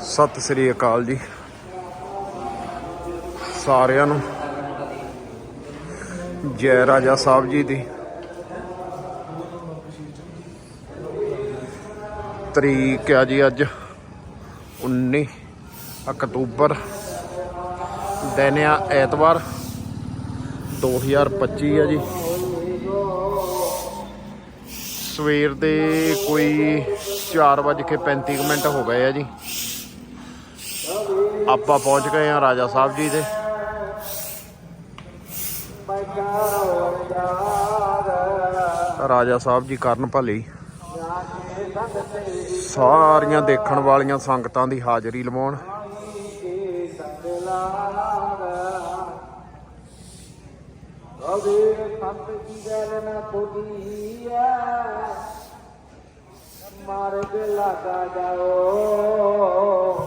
ਸਤਿ ਸ੍ਰੀ ਅਕਾਲ ਜੀ। ਸਾਰਿਆਂ ਨੂੰ। ਜੈ ਰਾਜਾ ਸਾਹਿਬ ਜੀ ਦੀ। ਤਰੀਕ ਆ ਜੀ ਅੱਜ 19 ਅਕਤੂਬਰ। ਦਿਨ ਆ ਐਤਵਾਰ। 2025 ਆ ਜੀ। ਸਵੇਰ ਦੇ ਕੋਈ 4:35 ਮਿੰਟ ਹੋ ਗਏ ਆ ਜੀ। ਆਪਾਂ ਪਹੁੰਚ ਗਏ ਆ ਰਾਜਾ ਸਾਹਿਬ ਜੀ ਦੇ। ਰਾਜਾ ਸਾਹਿਬ ਜੀ ਕਰਨ ਭਲੀ ਸਾਰੀਆਂ ਦੇਖਣ ਵਾਲੀਆਂ ਸੰਗਤਾਂ ਦੀ ਹਾਜ਼ਰੀ ਲਵਾਉਣ। ਕਬੀਰ ਸੰਤ ਕੀ ਗੱਲ ਨਾ ਖੋਦੀ ਹੈ ਮਾਰਗ ਲਗਾ ਜਾਓ।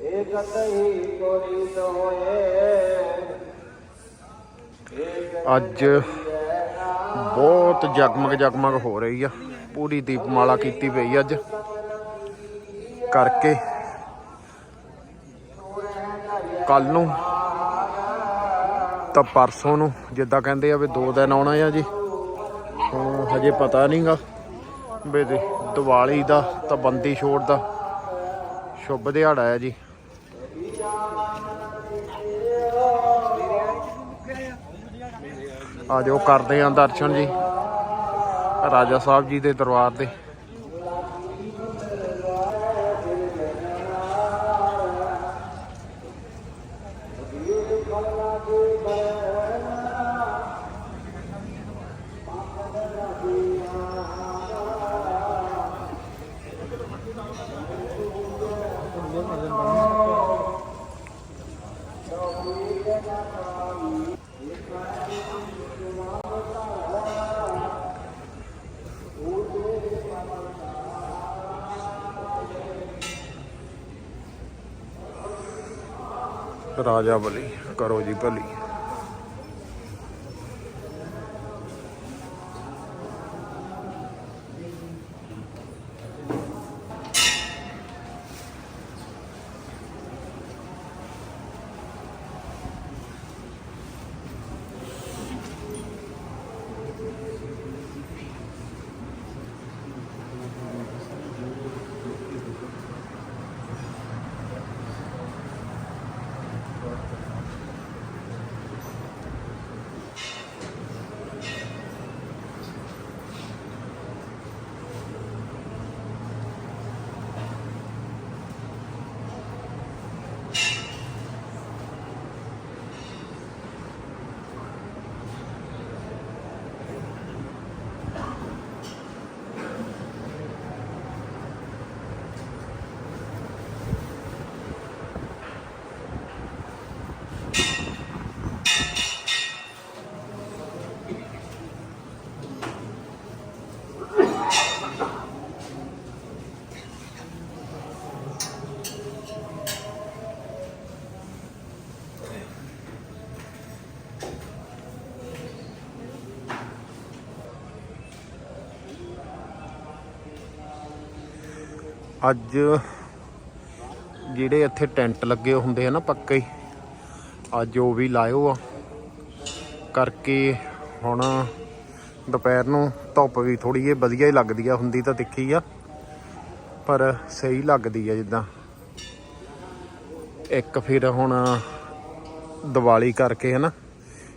ਇੱਕ ਤਹੀ ਕੋਰੀ ਹੋਏ। ਅੱਜ ਬਹੁਤ ਜਗਮਗ ਜਗਮਗ ਹੋ ਰਹੀ ਆ। ਪੂਰੀ ਦੀਪਮਾਲਾ ਕੀਤੀ ਪਈ ਅੱਜ। ਕਰਕੇ ਕੱਲ ਨੂੰ ਤਾਂ ਪਰਸੋਂ ਨੂੰ ਜਿੱਦਾਂ ਕਹਿੰਦੇ ਆ ਵੀ ਦੋ ਦਿਨ ਆਉਣਾ ਆ ਜੀ। ਹਜੇ ਪਤਾ ਨਹੀਂਗਾ ਵੀ ਦੀ- ਦੀਵਾਲੀ ਦਾ ਤਾਂ ਬੰਦੀ ਛੋੜ ਦਾ ਸ਼ੁਭ ਦਿਹਾੜਾ ਹੈ ਜੀ। ਆ ਜਾਓ ਕਰਦੇ ਆਂ ਦਰਸ਼ਨ ਜੀ, ਰਾਜਾ ਸਾਹਿਬ ਜੀ ਦੇ ਦਰਬਾਰ ਦੇ ਰਾਜਾ ਬਲੀ ਕਰੋ ਜੀ ਭਲੀ। ਅੱਜ ਜਿਹੜੇ ਇੱਥੇ ਟੈਂਟ ਲੱਗੇ ਹੁੰਦੇ ਆ ਨਾ ਪੱਕੇ ਹੀ, ਅੱਜ ਉਹ ਵੀ ਲਾਇਓ ਆ। ਕਰਕੇ ਹੁਣ ਦੁਪਹਿਰ ਨੂੰ ਧੁੱਪ ਵੀ ਥੋੜੀ ਜਿਹੀ ਵਧੀਆ ਹੀ ਲੱਗਦੀ ਆ, ਹੁੰਦੀ ਤਾਂ ਤਿੱਖੀ ਆ, ਪਰ ਸਹੀ ਲੱਗਦੀ ਆ ਜਿੱਦਾਂ। ਇੱਕ ਫਿਰ ਹੁਣ ਦੀਵਾਲੀ ਕਰਕੇ ਹੈ ਨਾ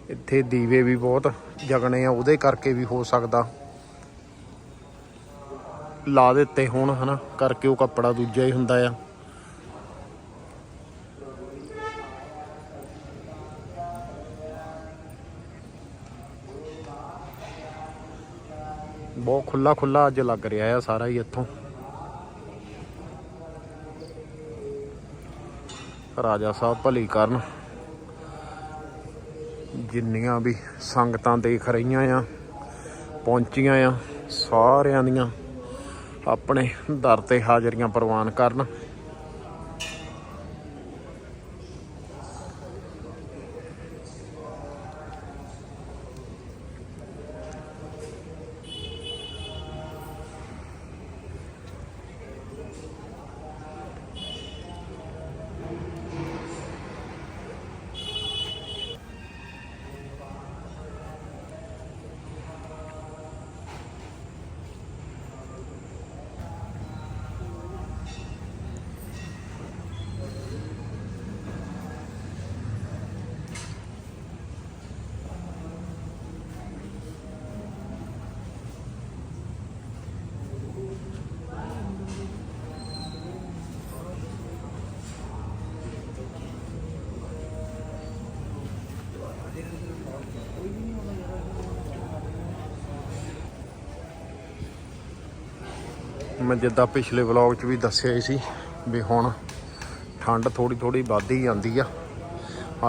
ਇੱਥੇ ਦੀਵੇ ਵੀ ਬਹੁਤ ਜਗਣੇ ਆ, ਉਹਦੇ ਕਰਕੇ ਵੀ ਹੋ ਸਕਦਾ। ਲਾ ਦਿੱਤੇ ਹੋਣ, ਹਨਾ? ਕਰਕੇ ਉਹ ਕੱਪੜਾ ਦੂਜਾ ਹੀ ਹੁੰਦਾ ਆ। ਬਹੁਤ ਖੁੱਲਾ ਖੁੱਲਾ ਅੱਜ ਲੱਗ ਰਿਹਾ ਆ ਸਾਰਾ ਹੀ ਇੱਥੋਂ। ਰਾਜਾ ਸਾਹਿਬ ਭਲੀ ਕਰਨ। ਜਿੰਨੀਆਂ ਵੀ ਸੰਗਤਾਂ ਦੇਖ ਰਹੀਆਂ ਆ, ਪਹੁੰਚੀਆਂ ਆ, ਸਾਰਿਆਂ ਦੀਆਂ। ਆਪਣੇ ਦਰ ਤੇ ਹਾਜ਼ਰੀਆਂ ਪ੍ਰਵਾਨ ਕਰਨ। ਮੈਂ ਜਿੱਦਾਂ ਪਿਛਲੇ ਵਲੌਗ 'ਚ ਵੀ ਦੱਸਿਆ ਹੀ ਸੀ ਵੀ ਹੁਣ ਠੰਡ ਥੋੜੀ ਥੋੜੀ ਵੱਧਦੀ ਜਾਂਦੀ ਆ।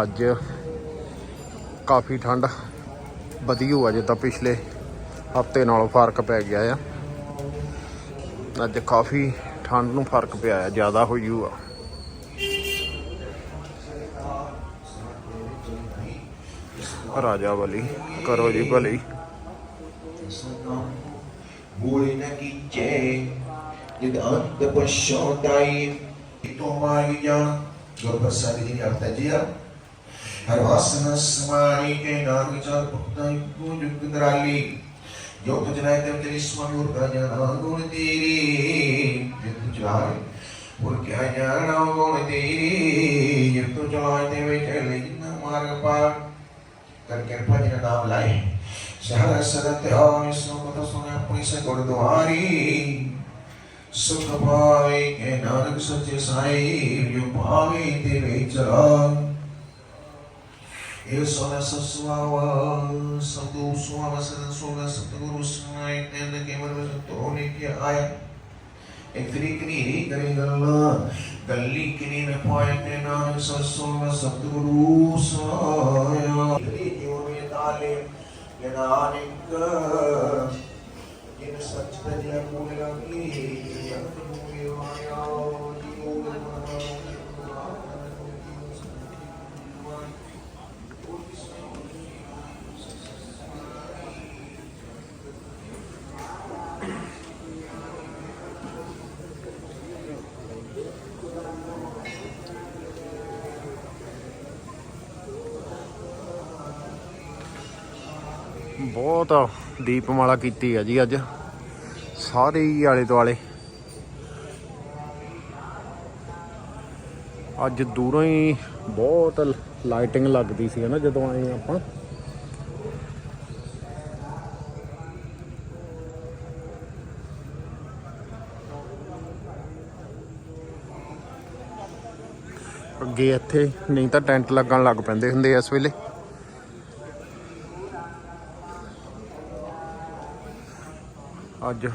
ਅੱਜ ਕਾਫੀ ਠੰਡ ਵਧੀ ਹੋਆ ਜਿੱਦਾਂ ਪਿਛਲੇ ਹਫ਼ਤੇ ਨਾਲੋਂ ਫ਼ਰਕ ਪੈ ਗਿਆ ਆ। ਅੱਜ ਕਾਫੀ ਠੰਡ ਨੂੰ ਫ਼ਰਕ ਪਿਆ ਆ ਜ਼ਿਆਦਾ ਹੋਈ ਹੋਆ ਰਾਜਾ ਵਲੀ ਕਰੋ ਜੀ ਭਲੀ Muli na kitche, yun tidak kepesyodai itu mainya Gorbasa di Artajia Harvasana Samari Kena Gijar Bukta Ibu Jugendrali Yoga Janai Devjani Swami Urganya Nagun Diri Jitu Jai Urganya Nagun Diri Jitu Jai Dewi Jali Jina Margapa ਕਰ ਕਿਰਪਾ ਜੀ ਦਾ ਨਾਮ ਲਾਏ ਸਹਰ ਸਦਤ ਹੋ ਇਸ ਨੂੰ ਕੋ ਸੁਣਿਆ ਪੁਨੀਸ ਗੁਰਦੁਆਰੀ ਸੁਖ ਪਾਏ ਇਹ ਨਾਨਕ ਸੱਚੇ ਸਾਈ ਜੋ ਪਾਵੇ ਤੇ ਵਿਚਾਰ Eu sou nessa sua santo sua vasana sua satguru sai tenda que mano tone que ai ਇਤਰੀ ਕਨੀ ਕਰੀ ਗੱਲਾਂ, ਗੱਲੀ ਕਨੀ ਨ ਪਾਇ ਤੇ ਨਾਨਕ ਸਤਸੰਗ ਸਤਿਗੁਰੂ ਸਾਇਆ ਇਤਰੀ ਜੋ ਮੇ ਤਾਲੇ ਨਾਨਕ என் சச்சதின மூலமே Bodo. ਦੀਪਮਾਲਾ ਕੀਤੀ ਆ ਜੀ ਅੱਜ। ਸਾਰੇ ਹੀ ਆਲੇ ਦੁਆਲੇ। ਅੱਜ ਦੂਰੋਂ ਹੀ ਬਹੁਤ ਲਾਈਟਿੰਗ ਲੱਗਦੀ ਸੀ ਨਾ ਜਦੋਂ ਆਏ ਆਪਾਂ। ਅੱਗੇ ਇੱਥੇ ਨਹੀਂ ਤਾਂ ਟੈਂਟ ਲੱਗਣ ਲੱਗ ਪੈਂਦੇ ਹੁੰਦੇ ਇਸ ਵੇਲੇ। ਅੱਜ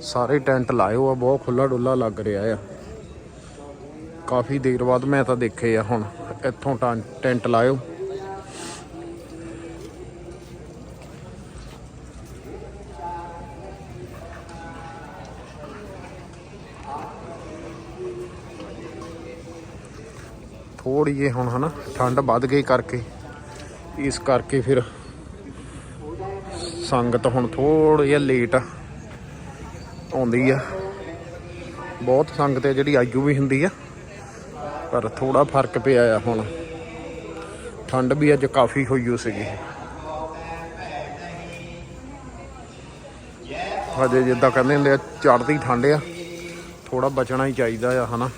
ਸਾਰੇ ਟੈਂਟ ਲਾਇਓ ਆ, ਬਹੁਤ ਖੁੱਲਾ ਡੁੱਲਾ ਲੱਗ ਰਿਹਾ ਆ। ਕਾਫੀ ਦੇਰ ਬਾਅਦ ਮੈਂ ਤਾਂ ਦੇਖੇ ਆ ਹੁਣ, ਇੱਥੋਂ ਟੈਂ- ਟੈਂਟ ਲਾਇਓ। ਥੋੜੀ ਜਿਹੀ ਹੁਣ ਹਨਾ, ਠੰਡ ਵੱਧ ਗਈ ਕਰਕੇ, ਇਸ ਕਰਕੇ ਫਿਰ ਸੰਗਤ ਹੁਣ ਥੋੜੀ ਜਿਹਾ ਲੇਟ ਆਉਂਦੀ ਆ। ਬਹੁਤ ਸੰਗਤ ਹੈ ਜਿਹੜੀ ਆਯੂ ਵੀ ਹੁੰਦੀ ਆ, ਪਰ ਥੋੜਾ ਫ਼ਰਕ ਪਿਆ ਆ ਹੁਣ। ਠੰਡ ਵੀ ਅੱਜ ਕਾਫੀ ਹੋਈ ਹੋ ਸੀਗੀ। ਹਜੇ ਜਿੱਦਾਂ ਕਹਿੰਦੇ ਹੁੰਦੇ ਆ, ਚੜ੍ਹਦੀ ਠੰਡ ਆ ਥੋੜਾ ਬਚਣਾ ਹੀ ਚਾਹੀਦਾ ਆ, ਹਨਾ।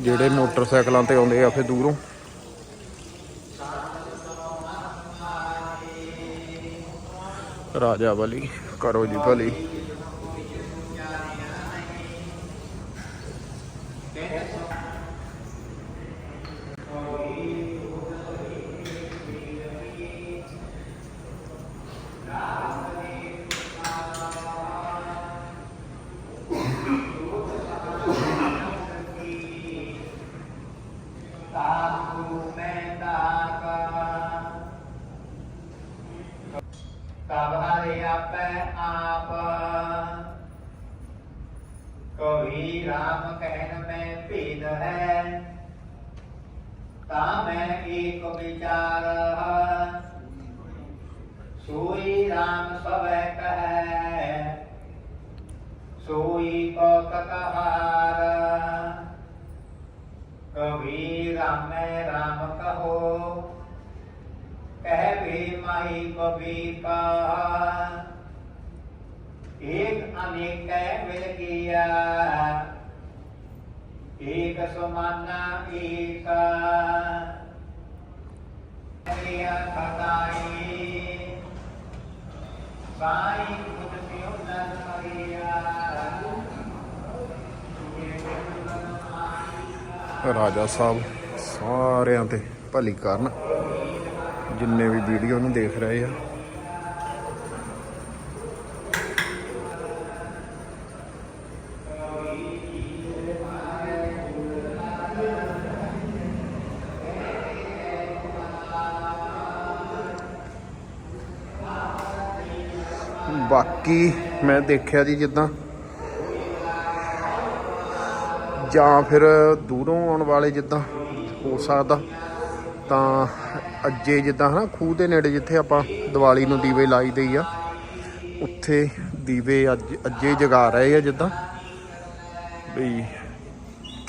ਜਿਹੜੇ ਮੋਟਰਸਾਈਕਲਾਂ ਤੇ ਆਉਂਦੇ ਆ, ਫਿਰ ਦੂਰੋਂ ਰਾਜਾ ਬਲੀ ਕਰੋ ਜੀ ਭਲੀ। ਕਵੀ RAM ਕਹਿਨ ਮੈਂ ਭੇਦ ਹੈ, ਤਾਂ ਮੈਂ ਏਕ ਵਿਚਾਰ ਸੋਈ RAM ਸਭੈ ਕਹੈ, ਸੋਈ ਕੋ ਕਹਾਰ। ਕਵੀ ਰਾਮੈ RAM ਕਹੋ, ਕਹਿ ਵੀ ਮਾਈ ਕਵੀ ਕਾ। एक अनेक मिल किया एक समाना एक क्रिया खताई साई खुद पियो नर मरिया ਰਾਜਾ ਸਾਹਿਬ ਸਾਰਿਆਂ ਤੇ ਭਲੀ ਕਰਨ ਜਿੰਨੇ ਵੀ ਵੀਡੀਓ ਨੂੰ ਦੇਖ ਰਹੇ ਆ ਬਾਕੀ ਮੈਂ ਦੇਖਿਆ ਜੀ ਜਿੱਦਾਂ। ਜਾਂ ਫਿਰ ਦੂਰੋਂ ਆਉਣ ਵਾਲੇ ਜਿੱਦਾਂ, ਹੋ ਸਕਦਾ। ਤਾਂ ਅੱਜੇ ਜਿੱਦਾਂ ਹਨਾ, ਖੂਹ ਦੇ ਨੇੜੇ ਜਿੱਥੇ ਆਪਾਂ ਦੀਵਾਲੀ ਨੂੰ ਦੀਵੇ ਲਾਈ ਦੇਈ ਆ, ਉੱਥੇ ਦੀਵੇ ਅੱਜ, ਅੱਜੇ ਜਗਾ ਰਹੇ ਆ ਜਿੱਦਾਂ। ਵੀ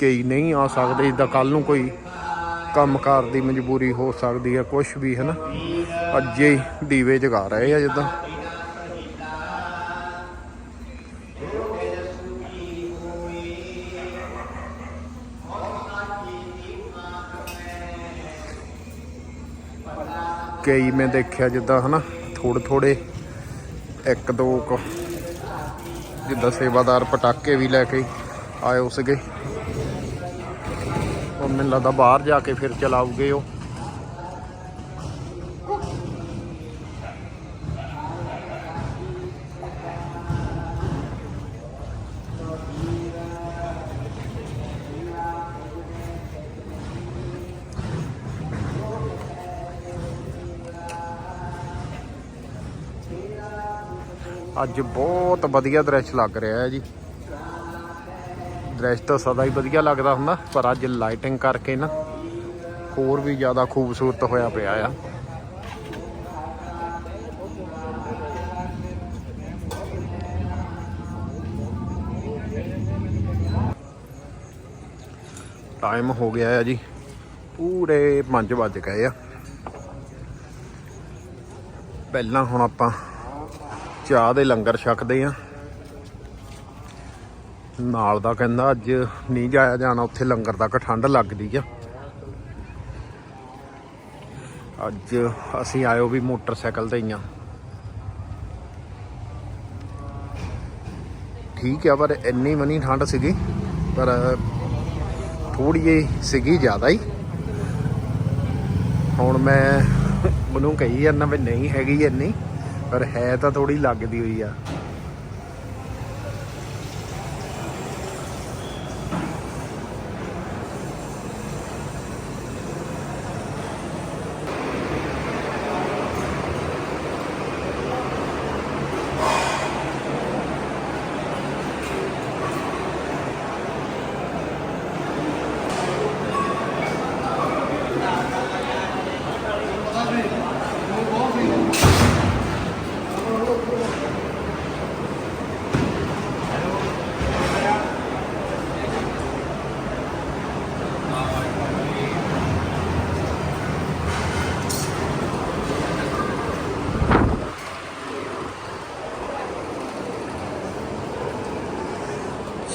ਕਈ ਨਹੀਂ ਆ ਸਕਦੇ, ਜਿੱਦਾਂ ਕੱਲ ਨੂੰ ਕੋਈ ਕੰਮਕਾਰ ਦੀ ਮਜਬੂਰੀ ਹੋ ਸਕਦੀ ਆ ਕੁਝ ਵੀ ਹਨਾ। ਅੱਜੇ ਹੀ ਦੀਵੇ ਜਗਾ ਰਹੇ ਆ ਜਿੱਦਾਂ। ਕਈ ਮੈਂ ਦੇਖਿਆ ਜਿੱਦਾਂ ਹਨਾ ਥੋੜੇ ਥੋੜੇ ਇੱਕ ਦੋ ਕੁ, ਜਿੱਦਾਂ ਸੇਵਾਦਾਰ ਪਟਾਕੇ ਵੀ ਲੈ ਕੇ ਆਏ ਹੋ ਸੀਗੇ। ਉਹ ਮੈਨੂੰ ਲੱਗਦਾ ਬਾਹਰ ਜਾ ਕੇ ਫਿਰ ਚਲਾਉਗੇ ਉਹ। ਅੱਜ ਬਹੁਤ ਵਧੀਆ ਦ੍ਰਿਸ਼ ਲੱਗ ਰਿਹਾ ਹੈ ਜੀ। ਦ੍ਰਿਸ਼ ਤਾਂ ਸਦਾ ਹੀ ਵਧੀਆ ਲੱਗਦਾ ਹੁੰਦਾ, ਪਰ ਅੱਜ ਲਾਈਟਿੰਗ ਕਰਕੇ ਨਾ ਹੋਰ ਵੀ ਜ਼ਿਆਦਾ ਖੂਬਸੂਰਤ ਹੋਇਆ ਪਿਆ ਆ। ਟਾਈਮ ਹੋ ਗਿਆ ਹੈ ਜੀ, ਪੂਰੇ 5 ਵੱਜ ਗਏ ਆ। ਪਹਿਲਾਂ ਹੁਣ ਆਪਾਂ ਚਾਹ ਦੇ ਲੰਗਰ ਛਕਦੇ ਆ। ਨਾਲ ਦਾ ਕਹਿੰਦਾ ਅੱਜ ਨਹੀਂ ਜਾਇਆ ਜਾਣਾ, ਉੱਥੇ ਲੰਗਰ ਤੱਕ ਠੰਡ ਲੱਗਦੀ ਆ। ਅੱਜ ਅਸੀਂ ਆਇਓ ਵੀ ਮੋਟਰਸਾਈਕਲ ਤੇ ਹੀ ਆ। ਠੀਕ ਆ, ਪਰ ਇੰਨੀ ਮਨੀ ਠੰਡ ਸੀਗੀ, ਪਰ ਥੋੜੀ ਜਿਹੀ ਸੀਗੀ ਜ਼ਿਆਦਾ ਹੀ। ਹੁਣ ਮੈਂ, ਮੈਨੂੰ ਕਹੀ ਜਾਂਦਾ ਵੀ ਨਹੀਂ ਹੈਗੀ ਇੰਨੀ। ਪਰ ਹੈ ਤਾਂ ਥੋੜੀ ਲੱਗਦੀ ਹੋਈ ਆ।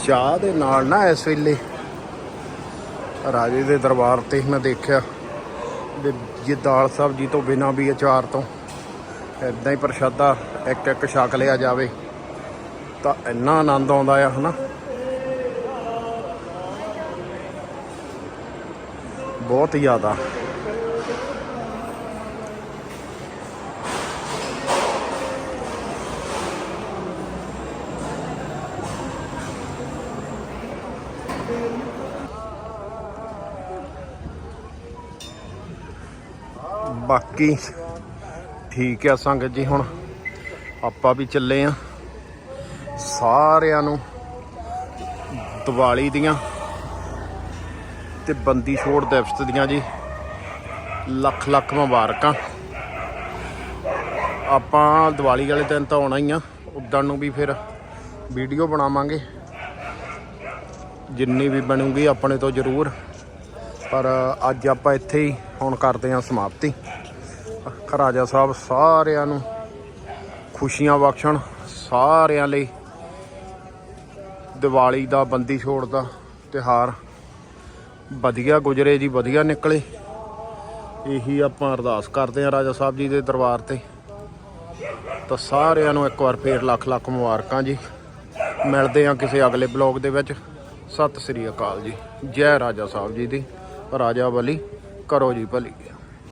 ਚਾਹ ਦੇ ਨਾਲ ਨਾ ਇਸ ਵੇਲੇ ਰਾਜੇ ਦੇ ਦਰਬਾਰ ਤੇ ਮੈਂ ਦੇਖਿਆ ਵੀ ਜੇ ਦਾਲ ਸਬਜ਼ੀ ਤੋਂ ਬਿਨਾ ਵੀ ਅਚਾਰ ਤੋਂ ਇਦਾਂ ਹੀ ਪ੍ਰਸ਼ਾਦਾ ਇੱਕ ਇੱਕ ਛਕ ਲਿਆ ਜਾਵੇ, ਤਾਂ ਇੰਨਾ ਆਨੰਦ ਆਉਂਦਾ ਆ, ਹਨਾ? ਬਹੁਤ ਜ਼ਿਆਦਾ ਬਾਕੀ ਠੀਕ ਆ ਸੰਗਤ ਜੀ, ਹੁਣ ਆਪਾਂ ਵੀ ਚੱਲੇ ਆ ਸਾਰਿਆਂ ਨੂੰ ਦੀਵਾਲੀ ਦੀਆਂ ਤੇ ਬੰਦੀ ਛੋੜ ਦਿਵਸ ਦੀਆਂ ਜੀ। ਲੱਖ ਲੱਖ ਮੁਬਾਰਕਾਂ। ਆਪਾਂ ਦੀਵਾਲੀ ਵਾਲੇ ਦਿਨ ਤਾਂ ਆਉਣਾ ਹੀ ਆ ਉਦੋਂ ਨੂੰ ਵੀ ਫਿਰ ਵੀਡੀਓ ਬਣਾਵਾਂਗੇ। ਜਿੰਨੀ ਵੀ ਬਣੂਗੀ ਆਪਣੇ ਤੋਂ ਜ਼ਰੂਰ, ਪਰ ਅੱਜ ਆਪਾਂ ਇੱਥੇ ਹੀ ਹੁਣ ਕਰਦੇ ਹਾਂ ਸਮਾਪਤੀ। ਰਾਜਾ ਸਾਹਿਬ, ਸਾਰਿਆਂ ਨੂੰ ਖੁਸ਼ੀਆਂ ਬਖਸ਼ਣ, ਸਾਰਿਆਂ ਲਈ। ਦੀਵਾਲੀ ਦਾ ਬੰਦੀ ਛੋੜ ਦਾ ਤਿਹਾਰ ਵਧੀਆ ਗੁਜਰੇ ਜੀ, ਵਧੀਆ ਨਿਕਲੇ। ਇਹੀ ਆਪਾਂ ਅਰਦਾਸ ਕਰਦੇ ਹਾਂ ਰਾਜਾ ਸਾਹਿਬ ਜੀ ਦੇ ਦਰਬਾਰ ਤੇ। ਤਾਂ ਸਾਰਿਆਂ ਨੂੰ ਇੱਕ ਵਾਰ ਫੇਰ ਲੱਖ ਲੱਖ ਮੁਬਾਰਕਾਂ ਜੀ। ਮਿਲਦੇ ਹਾਂ ਕਿਸੇ ਅਗਲੇ ਬਲੌਗ ਦੇ ਵਿੱਚ। ਸਤਿ ਸ੍ਰੀ ਅਕਾਲ ਜੀ। ਜੈ ਰਾਜਾ ਸਾਹਿਬ ਜੀ ਦੀ ਰਾਜਾ ਬਲੀ, ਕਰੋ ਜੀ ਭਲੀ।